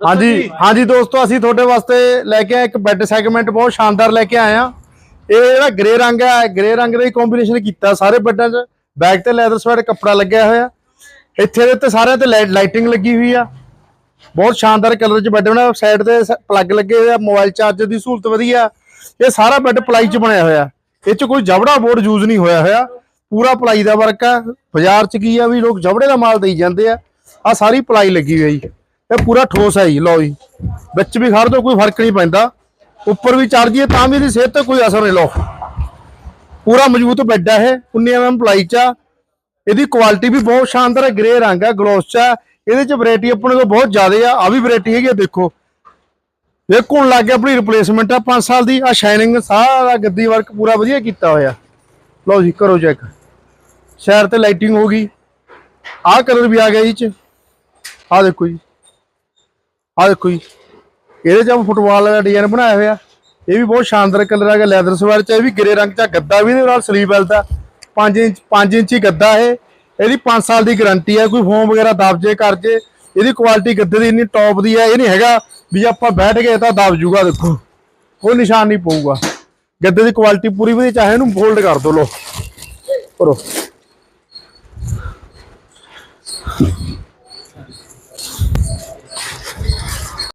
ਹਾਂਜੀ ਹਾਂਜੀ ਦੋਸਤੋ ਅਸੀਂ ਤੁਹਾਡੇ ਵਾਸਤੇ ਲੈ ਕੇ ਆਏ ਇੱਕ ਬੈੱਡ ਸੈਗਮੈਂਟ ਬਹੁਤ ਸ਼ਾਨਦਾਰ ਲੈ ਕੇ ਆਏ ਆ ਇਹ ਜਿਹੜਾ ਗ੍ਰੇ ਰੰਗ ਹੈ ਗ੍ਰੇ ਰੰਗ ਦਾ ਹੀ ਕੰਬੀਨੇਸ਼ਨ ਕੀਤਾ ਸਾਰੇ ਬੈੱਡਾਂ 'ਚ। ਬੈਕ ਤੇ ਲੈਦਰ ਸਵੈਟ ਕੱਪੜਾ ਲੱਗਿਆ ਹੋਇਆ। ਇੱਥੇ ਦੇ ਉੱਤੇ ਸਾਰਿਆਂ ਤੇ ਲਾਈਟਿੰਗ ਲੱਗੀ ਹੋਈ ਆ। ਬਹੁਤ ਸ਼ਾਨਦਾਰ ਕਲਰ 'ਚ ਬੈੱਡ ਬਣਾ ਸਾਈਡ ਤੇ ਪਲੱਗ ਲੱਗੇ ਹੋਏ ਆ ਮੋਬਾਈਲ ਚਾਰਜਰ ਦੀ ਸਹੂਲਤ ਵਧੀਆ। ਇਹ ਸਾਰਾ ਬੈੱਡ ਪਲਾਈ 'ਚ ਬਣਿਆ ਹੋਇਆ। ਇਹ 'ਚ ਕੋਈ ਜਬੜਾ ਬੋਰਡ ਯੂਜ਼ ਨਹੀਂ ਹੋਇਆ ਹੋਇਆ। ਪੂਰਾ ਪਲਾਈ ਦਾ ਵਰਕ ਆ। ਬਾਜ਼ਾਰ 'ਚ ਕੀ ਆ ਵੀ ਲੋਕ ਜਬੜੇ ਦਾ ਮਾਲ ਦੇਈ ਜਾਂਦੇ ਆ। ਆ ਸਾਰੀ ਪਲਾਈ ਲੱਗੀ ਹੋਈ। ਇਹ ਪੂਰਾ ਠੋਸ ਹੈ ਜੀ, ਲਓ ਜੀ। ਵਿੱਚ ਵੀ ਖੜ ਦੋ, ਕੋਈ ਫ਼ਰਕ ਨਹੀਂ ਪੈਂਦਾ। ਉੱਪਰ ਵੀ ਚੜ ਜੀਏ ਤਾਂ ਵੀ ਇਹਦੀ ਸਿਹਤ ਤੇ ਕੋਈ ਅਸਰ ਨਹੀਂ, ਲਓ। ਪੂਰਾ ਮਜ਼ਬੂਤ ਬੈੱਡ ਹੈ ਇਹ 19 ਐਮਐਮ ਪਲਾਈ 'ਚ ਆ। ਇਹਦੀ ਕੁਆਲਿਟੀ ਵੀ ਬਹੁਤ ਸ਼ਾਨਦਾਰ ਹੈ, ਗ੍ਰੇ ਰੰਗ ਹੈ, ਗਲੋਸ 'ਚ ਆ ਇਹਦੇ 'ਚ ਵੈਰਾਈਟੀ ਆਪਣੇ ਕੋਲ ਬਹੁਤ ਜ਼ਿਆਦਾ ਆ ਆ ਵੀ ਵੈਰਾਈਟੀ ਹੈਗੀ ਆ, ਦੇਖੋ। ਇਹ ਕੋਣ ਲੱਗ ਗਿਆ ਆਪਣੀ ਰਿਪਲੇਸਮੈਂਟ ਆ 5 ਸਾਲ ਦੀ ਆ ਸ਼ਾਈਨਿੰਗ ਸਾਰਾ ਗੱਦੀ ਵਰਕ ਪੂਰਾ ਵਧੀਆ ਕੀਤਾ ਹੋਇਆ। ਲਓ ਜੀ, ਕਰੋ ਚੈੱਕ ਸ਼ਹਿਰ ਤੇ ਲਾਈਟਿੰਗ ਹੋ ਗਈ। ਆਹ ਕਲਰ ਵੀ ਆ ਗਿਆ ਇਹ 'ਚ। ਆਹ ਦੇਖੋ ਜੀ। ਆਹ ਦੇਖੋ ਜੀ, ਇਹਦੇ 'ਚ ਫੁੱਟਬਾਲ ਦਾ ਡਿਜ਼ਾਈਨ ਬਣਾਇਆ ਹੋਇਆ। ਇਹ ਵੀ ਬਹੁਤ ਸ਼ਾਨਦਾਰ ਕਲਰ ਹੈਗਾ ਲੈਦਰ ਸਵਾਰ 'ਚ, ਇਹ ਵੀ ਗ੍ਰੇ ਰੰਗ 'ਚ ਗੱਦਾ ਵੀ ਇਹਦੇ ਨਾਲ ਸਲੀਪ ਬੈਲਟ ਆ। 5 ਇੰਚ 5 ਇੰਚੀ ਗੱਦਾ ਇਹ। ਇਹਦੀ 5 ਸਾਲ ਦੀ ਗਾਰੰਟੀ ਹੈ ਕੋਈ ਫੋਮ ਵਗੈਰਾ ਦਬ ਜੇ, ਕਰ ਜੇ। ਇਹਦੀ ਕੁਆਲਿਟੀ ਗੱਦੇ ਦੀ ਇੰਨੀ ਟੌਪ ਦੀ ਹੈ ਇਹ ਨਹੀਂ ਹੈਗਾ ਵੀ ਜੇ ਆਪਾਂ ਬੈਠ ਗਏ ਤਾਂ ਦਬ ਜੂਗਾ, ਦੇਖੋ। ਕੋਈ ਨਿਸ਼ਾਨ ਨਹੀਂ ਪਊਗਾ। ਗੱਦੇ ਦੀ ਕੁਆਲਿਟੀ ਪੂਰੀ ਵਧੀਆ, ਚਾਹੇ ਇਹਨੂੰ ਫੋਲਡ ਕਰ ਦੋ ਲੋ ਕਰੋ।